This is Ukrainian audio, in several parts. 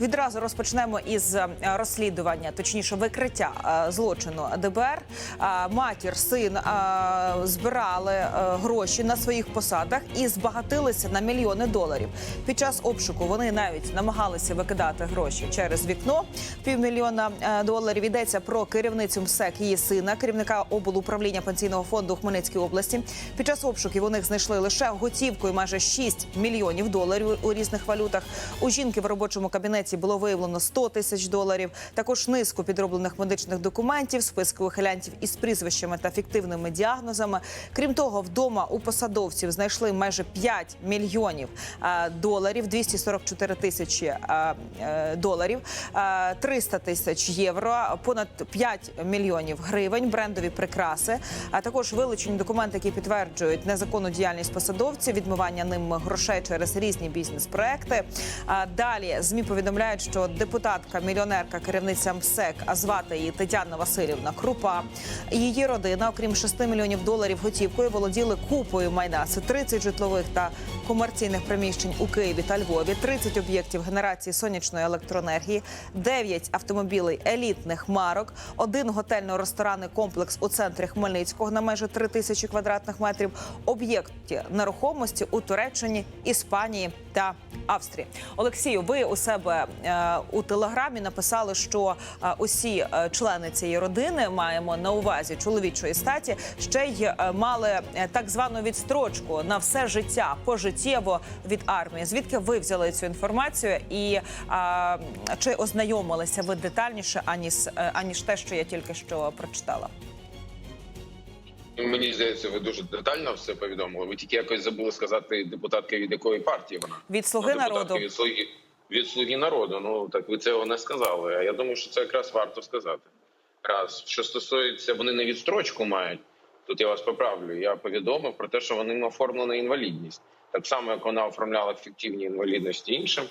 Відразу розпочнемо із е, розслідування, точніше, викриття е, злочину ДБР. Е, Матір, син збирали гроші на своїх посадах і збагатилися на мільйони доларів. Під час обшуку вони навіть намагалися викидати гроші через вікно. Півмільйона доларів йдеться про керівницю МСЕК її сина, керівника облуправління пенсійного фонду Хмельницькій області. Під час обшуків у них знайшли лише готівкою майже 6 мільйонів доларів у різних валютах. У жінки в робочому кабінеті було виявлено 100 тисяч доларів. Також низку підроблених медичних документів, списки ухилянтів із прізвищами та фіктивними діагнозами. Крім того, вдома у посадовців знайшли майже 5 мільйонів е, доларів, 244 тисячі е, е, доларів, е, 300 тисяч євро, понад 5 мільйонів гривень, брендові прикраси, а також вилучені документи, які підтверджують незаконну діяльність посадовців, відмивання ним грошей через різні бізнес-проекти. Далі змі повідомляють, що депутатка, мільйонерка, керівниця МСЕК, а звати її Тетяна Васильівна Крупа. Її родина, окрім 6 мільйонів доларів готівкою, володіли купою майна. Це 30 житлових та комерційних приміщень у Києві та Львові, 30 об'єктів генерації сонячної електроенергії, 9 автомобілей елітних марок, один готельно-ресторанний комплекс у центрі Хмельницького на майже 3 тисячі квадратних метрів, об'єкти нерухомості у Туреччині, Іспанії та Австрії. Олексію, ви у себе е, у телеграмі написали, що е, усі е, члени цієї родини маємо на увазі чоловічої статі, ще й е, мали е, так звану відстрочку на все життя пожиттєво від армії. Звідки ви взяли цю інформацію, і е, чи ознайомилися ви детальніше аніж, е, аніж те, що я тільки що прочитала? Ну, Мені здається, ви дуже детально все повідомили. Ви тільки якось забули сказати депутатка від якої партії вона Від слуги Ну, народу від слуги від слуги народу. Ну так ви цього не сказали. А я думаю, що це якраз варто сказати. Раз що стосується, вони не відстрочку мають. Тут я вас поправлю. Я повідомив про те, що вони оформлена інвалідність, так само як вона оформляла фіктивні інвалідності іншим.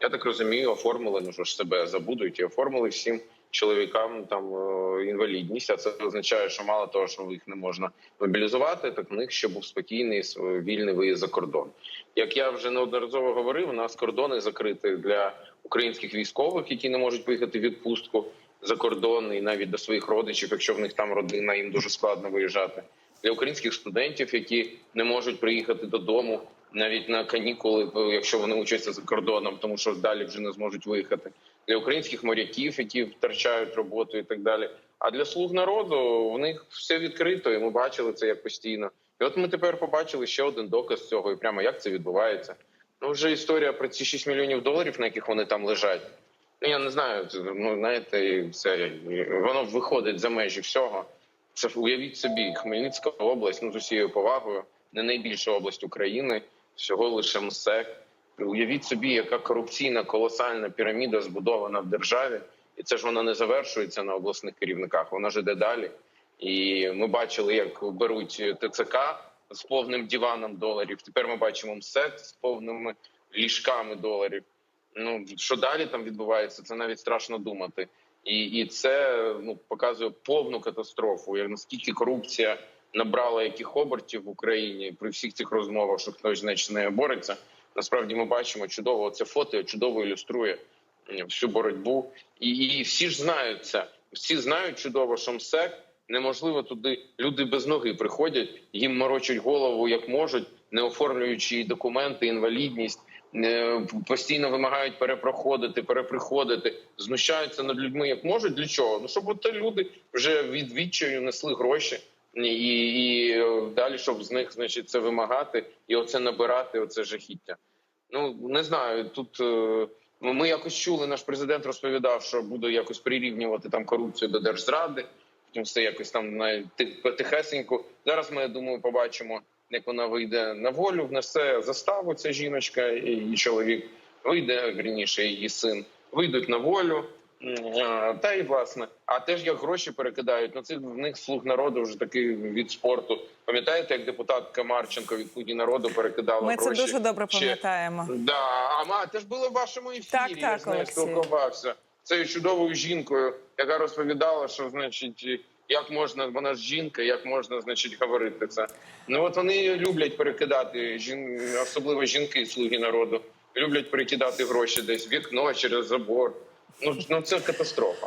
Я так розумію, оформили ну що ж себе забудуть і оформили всім чоловікам там е, інвалідність. А це означає, що мало того, що їх не можна мобілізувати, так в них ще був спокійний вільний виїзд за кордон. Як я вже неодноразово говорив, у нас кордони закриті для українських військових, які не можуть виїхати в відпустку за кордон і навіть до своїх родичів, якщо в них там родина, їм дуже складно виїжджати. Для українських студентів, які не можуть приїхати додому навіть на канікули, якщо вони учаться за кордоном, тому що далі вже не зможуть виїхати. Для українських моряків, які втрачають роботу і так далі. А для слуг народу у них все відкрито, і ми бачили це як постійно. І от ми тепер побачили ще один доказ цього, і прямо як це відбувається. Ну вже історія про ці 6 мільйонів доларів, на яких вони там лежать. Ну я не знаю, ну знаєте, все воно виходить за межі всього. Це уявіть собі, Хмельницька область, ну з усією повагою, не найбільша область України, всього лише МСЕК. Уявіть собі, яка корупційна колосальна піраміда збудована в державі, і це ж вона не завершується на обласних керівниках. Вона ж іде далі. І ми бачили, як беруть ТЦК з повним диваном доларів. Тепер ми бачимо МСЕК з повними ліжками доларів. Ну що далі там відбувається, це навіть страшно думати. І і це ну показує повну катастрофу. Як наскільки корупція набрала яких обертів в Україні при всіх цих розмовах, що хтось значить не бореться. Насправді ми бачимо чудово це фото чудово ілюструє всю боротьбу, і, і всі ж знають це. Всі знають чудово, що МСЕК неможливо туди. Люди без ноги приходять, їм морочать голову як можуть, не оформлюючи документи, інвалідність. Е, Постійно вимагають перепроходити, переприходити, знущаються над людьми як можуть. Для чого? Ну щоб от люди вже від відчаю несли гроші, і, і е, далі, щоб з них значить це вимагати, і оце набирати, оце жахіття. Ну не знаю. Тут е, ну, ми якось чули. Наш президент розповідав, що буде якось прирівнювати там корупцію до держзради. Потім все якось там на тихесенько. Зараз ми я думаю, побачимо, як вона вийде на волю, внесе заставу. Ця жіночка і чоловік вийде вірніше, її син вийдуть на волю. Та й власне, а теж як гроші перекидають. Ну це в них слуг народу вже такий від спорту. Пам'ятаєте, як депутатка Марченко від слуги народу перекидала Ми це дуже добре ще- пам'ятаємо. Да, а ма теж було в вашому ефірі. Так, я так, з нею спілкувався цією чудовою жінкою, яка розповідала, що значить. Як можна, вона ж жінка, як можна, значить, говорити це? Ну от вони люблять перекидати жін, особливо жінки, слуги народу, люблять перекидати гроші десь вікно через забор. Ну ну це катастрофа.